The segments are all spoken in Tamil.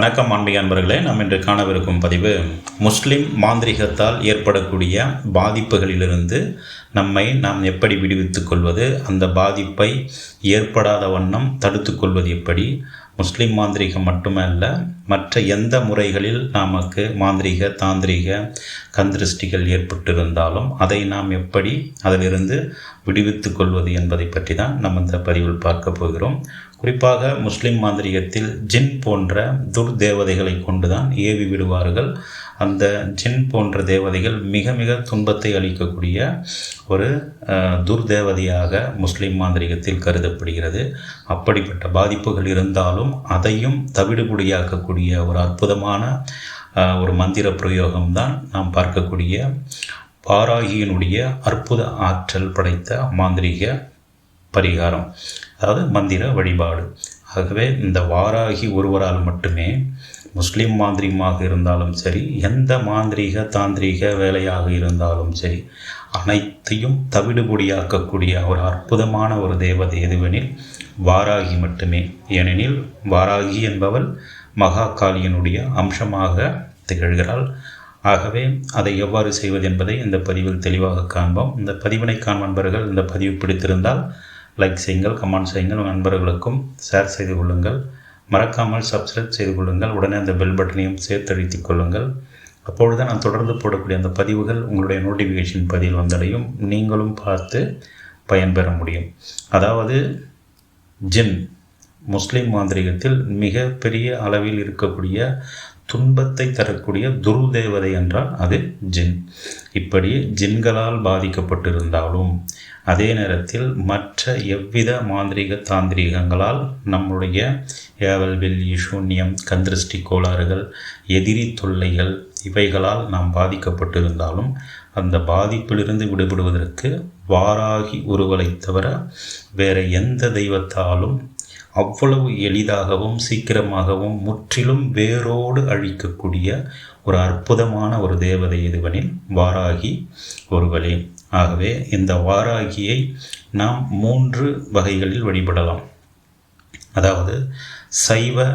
வணக்கம் அன்பை அன்பர்களே நாம் இன்று காணவிருக்கும் பதிவு முஸ்லிம் மாந்திரிகத்தால் ஏற்படக்கூடிய பாதிப்புகளிலிருந்து நம்மை நாம் எப்படி விடுவித்துக் கொள்வது அந்த பாதிப்பை ஏற்படாத வண்ணம் தடுத்து கொள்வது எப்படி? முஸ்லிம் மாந்திரிகம் மட்டுமல்ல மற்ற எந்த முறைகளில் நமக்கு மாந்திரிக தாந்திரிக கந்திருஷ்டிகள் ஏற்பட்டிருந்தாலும் அதை நாம் எப்படி அதிலிருந்து விடுவித்துக் கொள்வது என்பதை பற்றி தான் நம்ம இந்த பதிவில் பார்க்க போகிறோம். குறிப்பாக முஸ்லிம் மாந்திரிகத்தில் ஜின் போன்ற துர்தேவதைகளை கொண்டுதான் ஏவி விடுவார்கள். அந்த ஜின் போன்ற தேவதைகள் மிக மிக துன்பத்தை அளிக்கக்கூடிய ஒரு துர்தேவதையாக முஸ்லிம் மாந்திரிகத்தில் கருதப்படுகிறது. அப்படிப்பட்ட பாதிப்புகள் இருந்தாலும் அதையும் தவிடுபடியாக்கக்கூடிய ஒரு அற்புதமான ஒரு மந்திர பிரயோகம்தான் நாம் பார்க்கக்கூடிய பாராகியினுடைய அற்புத ஆற்றல் படைத்த மாந்திரீக பரிகாரம். அதாவது மந்திர வழிபாடு. ஆகவே இந்த வாராகி ஒருவரால் மட்டுமே முஸ்லீம் மாந்திரிகமாக இருந்தாலும் சரி எந்த மாந்திரீக தாந்திரீக வேலையாக இருந்தாலும் சரி அனைத்தையும் தவிடுபொடியாக்கக்கூடிய ஒரு அற்புதமான ஒரு தேவதை எதுவெனில் வாராகி மட்டுமே. ஏனெனில் வாராகி என்பவள் மகாகாளியனுடைய அம்சமாக திகழ்கிறாள். ஆகவே அதை எவ்வாறு செய்வது என்பதை இந்த பதிவில் தெளிவாக காண்போம். இந்த பதிவினை காணும் இந்த பதிவு பிடித்திருந்தால் லைக் செய்யுங்கள் கமெண்ட் செய்யுங்கள் உங்கள் நண்பர்களுக்கும் ஷேர் செய்து கொள்ளுங்கள். மறக்காமல் சப்ஸ்கிரைப் செய்து கொள்ளுங்கள். உடனே அந்த பெல் பட்டனையும் சேர்த்து அழுத்திக் கொள்ளுங்கள். அப்பொழுது நான் தொடர்ந்து போடக்கூடிய அந்த பதிவுகள் உங்களுடைய நோட்டிஃபிகேஷன் பதிவில் வந்தடையும். நீங்களும் பார்த்து பயன்பெற முடியும். அதாவது ஜின் முஸ்லீம் மாந்திரிகத்தில் மிக பெரிய அளவில் இருக்கக்கூடிய துன்பத்தை தரக்கூடிய துர்தேவதை என்றால் அது ஜின் இப்படி ஜின்களால் பாதிக்கப்பட்டிருந்தாலும் அதே நேரத்தில் மற்ற எவ்வித மாந்திரிக தாந்திரிகங்களால் நம்முடைய ஏவல் வெள்ளி சூன்யம் கந்திருஷ்டி கோளாறுகள் எதிரி தொல்லைகள் இவைகளால் நாம் பாதிக்கப்பட்டிருந்தாலும் அந்த பாதிப்பிலிருந்து விடுபடுவதற்கு வாராகி உருவலை தவிர வேறு எந்த தெய்வத்தாலும் அவ்வளவு எளிதாகவும் சீக்கிரமாகவும் முற்றிலும் வேரோடு அழிக்கக்கூடிய ஒரு அற்புதமான ஒரு தேவதை இதுவனில் வாராகி ஒருவளே. ஆகவே இந்த வாராகியை நாம் மூன்று வகைகளில் வழிபடலாம். அதாவது சைவ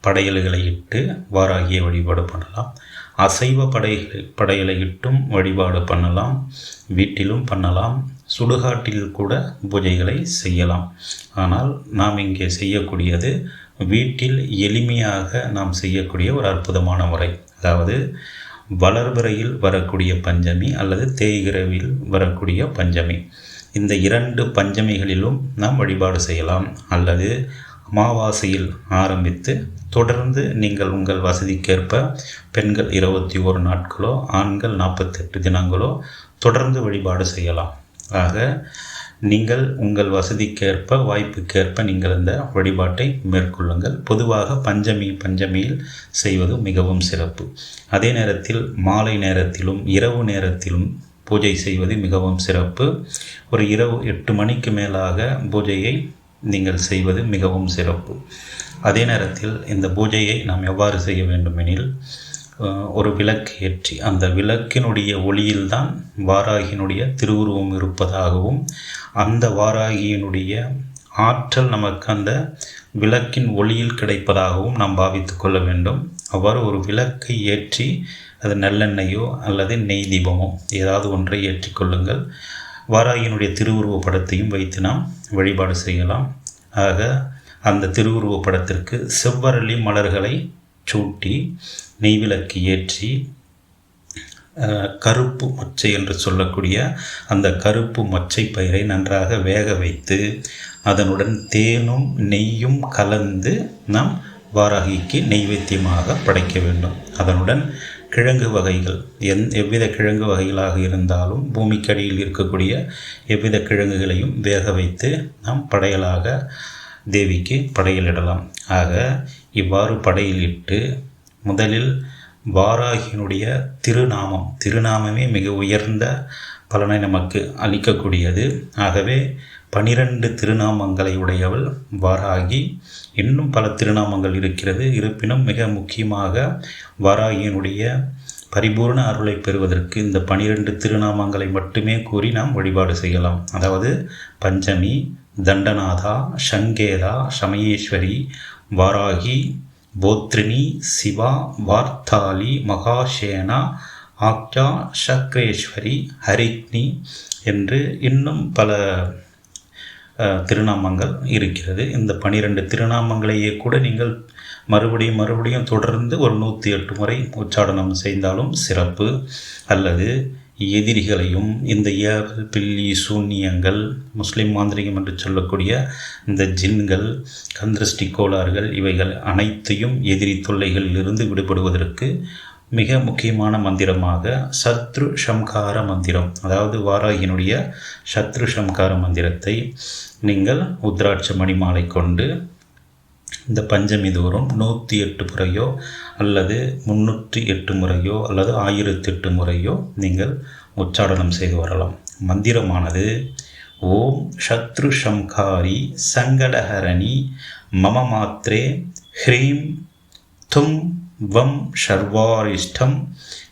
படையல்களை இட்டு வாராகியை வழிபாடு பண்ணலாம். அசைவ படைகளை படையலை இட்டும் வழிபாடு பண்ணலாம். வீட்டிலும் பண்ணலாம். சுடுகாட்டில் கூட பூஜைகளை செய்யலாம். ஆனால் நாம் இங்கே செய்யக்கூடியது வீட்டில் எளிமையாக நாம் செய்யக்கூடிய ஒரு அற்புதமான முறை. அதாவது வளர்பிறையில் வரக்கூடிய பஞ்சமி அல்லது தேய்கிரவில் வரக்கூடிய பஞ்சமி. இந்த இரண்டு பஞ்சமிகளிலும் நாம் வழிபாடு செய்யலாம். அல்லது அமாவாசையில் ஆரம்பித்து தொடர்ந்து நீங்கள் உங்கள் வசதிக்கேற்ப பெண்கள் இருபத்தி ஓரு நாட்களோ ஆண்கள் நாற்பத்தெட்டு தினங்களோ தொடர்ந்து வழிபாடு செய்யலாம். ஆக நீங்கள் உங்கள் வசதிக்கேற்ப வாய்ப்புக்கேற்ப நீங்கள் இந்த வழிபாட்டை மேற்கொள்ளுங்கள். பொதுவாக பஞ்சமி பஞ்சமியில் செய்வது மிகவும் சிறப்பு. அதே நேரத்தில் மாலை நேரத்திலும் இரவு நேரத்திலும் பூஜை செய்வது மிகவும் சிறப்பு. ஒரு இரவு எட்டு மணிக்கு மேலாக பூஜையை நீங்கள் செய்வது மிகவும் சிறப்பு. அதே நேரத்தில் இந்த பூஜையை நாம் எவ்வாறு செய்ய வேண்டுமெனில் ஒரு விளக்கு ஏற்றி அந்த விளக்கினுடைய ஒளியில்தான் வாராகியினுடைய திருவுருவம் இருப்பதாகவும் அந்த வாராகியினுடைய ஆற்றல் நமக்கு அந்த விளக்கின் ஒளியில் கிடைப்பதாகவும் நாம் பாவித்து கொள்ள வேண்டும். அவ்வாறு ஒரு விளக்கை ஏற்றி அது நல்லெண்ணெயோ அல்லது நெய் தீபமோ ஏதாவது ஒன்றை ஏற்றிக்கொள்ளுங்கள் வாராகியினுடைய திருவுருவ படத்தையும் வைத்து நாம் வழிபாடு செய்யலாம். ஆக அந்த திருவுருவ படத்திற்கு செவ்வரளி மலர்களை சூட்டி நெய்விளக்கு ஏற்றி கருப்பு மொச்சை என்று சொல்லக்கூடிய அந்த கருப்பு மொச்சை பயிரை நன்றாக வேக வைத்து அதனுடன் தேனும் நெய்யும் கலந்து நாம் வாராகிக்கு நெய்வேத்தியமாக படைக்க வேண்டும். அதனுடன் கிழங்கு வகைகள் எந் எவ்வித கிழங்கு வகைகளாக இருந்தாலும் பூமிக்கடியில் இருக்கக்கூடிய எவ்வித கிழங்குகளையும் வேக வைத்து நாம் படையலாக தேவிக்கு படையலிடலாம். ஆக இவ்வாறு படையிலிட்டு முதலில் வாராகியினுடைய திருநாமம் திருநாமமே மிக உயர்ந்த பலனை நமக்கு அளிக்கக்கூடியது. ஆகவே பனிரெண்டு திருநாமங்களை உடையவள் வாராகி இன்னும் பல திருநாமங்கள் இருக்கிறது. இருப்பினும் மிக முக்கியமாக வாராகியினுடைய பரிபூர்ண அருளை பெறுவதற்கு இந்த பனிரெண்டு திருநாமங்களை மட்டுமே கூறி நாம் வழிபாடு செய்யலாம். அதாவது பஞ்சமி தண்டநாதா சங்கேதா சமயேஸ்வரி வாராகி போத்ரினி சிவா வார்த்தாலி மகாஷேனா ஆக்யா சக்ரேஸ்வரி ஹரிக்னி என்று இன்னும் பல திருநாமங்கள் இருக்கிறது. இந்த பனிரெண்டு திருநாமங்களையே கூட நீங்கள் மறுபடியும் மறுபடியும் தொடர்ந்து ஒரு நூற்றி எட்டு முறை உச்சாடனம் செய்தாலும் சிறப்பு. அல்லது எதிரிகளையும் இந்த ஏவல் பில்லி சூன்யங்கள் முஸ்லீம் மாந்திரிகம் என்று சொல்லக்கூடிய இந்த ஜின்கள் கந்திரஷ்டி கோளாறுகள் இவைகள் அனைத்தையும் எதிரி தொல்லைகளிலிருந்து விடுபடுவதற்கு மிக முக்கியமான மந்திரமாக சத்ரு சம்கார மந்திரம் அதாவது வாராகியினுடைய சத்ரு சம்கார மந்திரத்தை நீங்கள் உத்ராட்ச மணிமாலை கொண்டு இந்த பஞ்சமி தோறும் நூற்றி எட்டு முறையோ அல்லது முன்னூற்றி எட்டு முறையோ அல்லது ஆயிரத்தி எட்டு முறையோ நீங்கள் உச்சாடனம் செய்து வரலாம். மந்திரமானது ஓம் சத்ரு சம்காரி சங்கடஹரணி மம மாத்ரே ஹ்ரீம் தும் வம் சர்வாரிஷ்டம்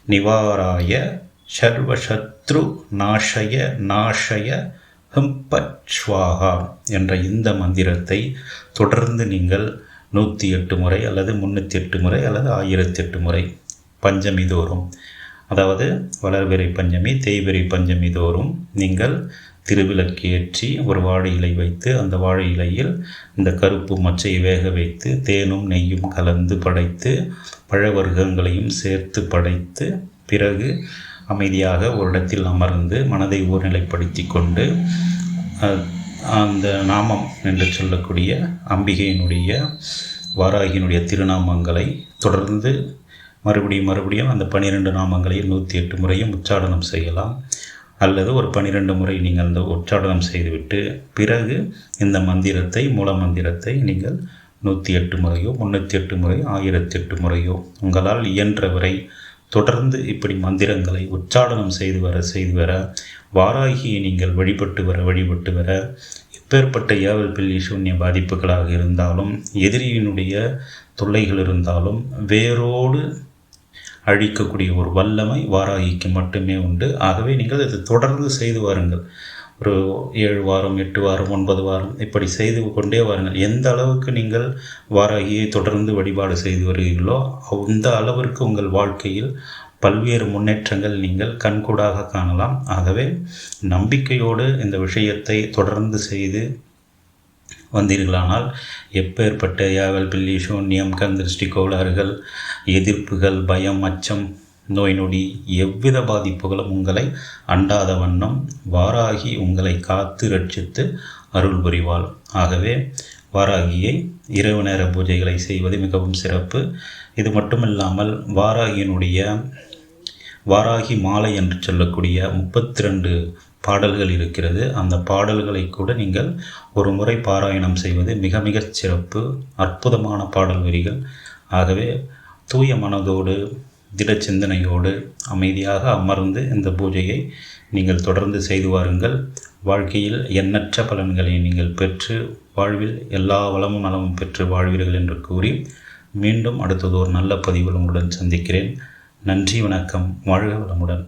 நிவாராய சர்வசத்ரு நாஷய நாஷய ஹம்பச்வாகா என்ற இந்த மந்திரத்தை தொடர்ந்து நீங்கள் நூற்றி எட்டு முறை அல்லது முந்நூற்றி எட்டு முறை அல்லது ஆயிரத்தி எட்டு முறை பஞ்சமி தோறும் அதாவது வளர்பிறை பஞ்சமி தேய்பிறை பஞ்சமி தோறும் நீங்கள் திருவிளக்கு ஏற்றி ஒரு வாழை இலை வைத்து அந்த வாழை இலையில் இந்த கருப்பு மச்சையை வேக வைத்து தேனும் நெய்யும் கலந்து படைத்து பழவர்க்கங்களையும் சேர்த்து படைத்து பிறகு அமைதியாக ஒரு இடத்தில் அமர்ந்து மனதை ஊர்நிலைப்படுத்தி கொண்டு அந்த நாமம் என்று சொல்லக்கூடிய அம்பிகையினுடைய வாராகியினுடைய திருநாமங்களை தொடர்ந்து மறுபடியும் மறுபடியும் அந்த பனிரெண்டு நாமங்களையும் நூற்றி எட்டு முறையும் உச்சாடனம் செய்யலாம். அல்லது ஒரு பனிரெண்டு முறை நீங்கள் அந்த உச்சாடனம் செய்துவிட்டு பிறகு இந்த மந்திரத்தை மூல மந்திரத்தை நீங்கள் நூற்றி எட்டு முறையோ முந்நூற்றி எட்டு முறையோ ஆயிரத்தி எட்டு முறையோ உங்களால் இயன்றவரை தொடர்ந்து இப்படி மந்திரங்களை உச்சாடனம் செய்து வர செய்து வர வாராகியை நீங்கள் வழிபட்டு வர வழிபட்டு வர எப்பேற்பட்ட ஏவல் பில்லி சூன்ய பாதிப்புகளாக இருந்தாலும் எதிரியினுடைய தொல்லைகள் இருந்தாலும் வேரோடு அழிக்கக்கூடிய ஒரு வல்லமை வாராகிக்கு மட்டுமே உண்டு. ஆகவே நீங்கள் இதை தொடர்ந்து செய்து வாருங்கள். ஒரு ஏழு வாரம் எட்டு வாரம் ஒன்பது வாரம் இப்படி செய்து கொண்டே வாருங்கள். எந்த அளவுக்கு நீங்கள் வாராகியை தொடர்ந்து வழிபாடு செய்து வருகிறீர்களோ அந்த அளவிற்கு உங்கள் வாழ்க்கையில் பல்வேறு முன்னேற்றங்கள் நீங்கள் கண்கூடாக காணலாம். ஆகவே நம்பிக்கையோடு இந்த விஷயத்தை தொடர்ந்து செய்து வந்தீர்களானால் எப்பேற்பட்ட யாவல் பில்லி சூன்யம் கந்திருஷ்டி கோளாறுகள் எதிர்ப்புகள் பயம் அச்சம் நோய் நொடி எவ்வித பாதிப்புகளும் உங்களை அண்டாத வண்ணம் வாராகி உங்களை காத்து ரட்சித்து அருள் புரிவாள். ஆகவே வாராகியை இரவு நேர பூஜைகளை செய்வது மிகவும் சிறப்பு. இது மட்டுமில்லாமல் வாராகியினுடைய வாராகி மாலை என்று சொல்லக்கூடிய முப்பத்தி ரெண்டு பாடல்கள் இருக்கிறது. அந்த பாடல்களை கூட நீங்கள் ஒரு முறை பாராயணம் செய்வது மிக மிக சிறப்பு. அற்புதமான பாடல் வரிகள். ஆகவே தூய மனதோடு திட சிந்தனையோடு அமைதியாக அமர்ந்து இந்த பூஜையை நீங்கள் தொடர்ந்து செய்து வாருங்கள். வாழ்க்கையில் எண்ணற்ற பலன்களை நீங்கள் பெற்று வாழ்வில் எல்லா வளமும் நலமும் பெற்று வாழ்வீர்கள் என்று கூறி மீண்டும் அடுத்தது ஒரு நல்ல பதிவில் உங்களுடன் சந்திக்கிறேன். நன்றி வணக்கம். வாழ்க வளமுடன்.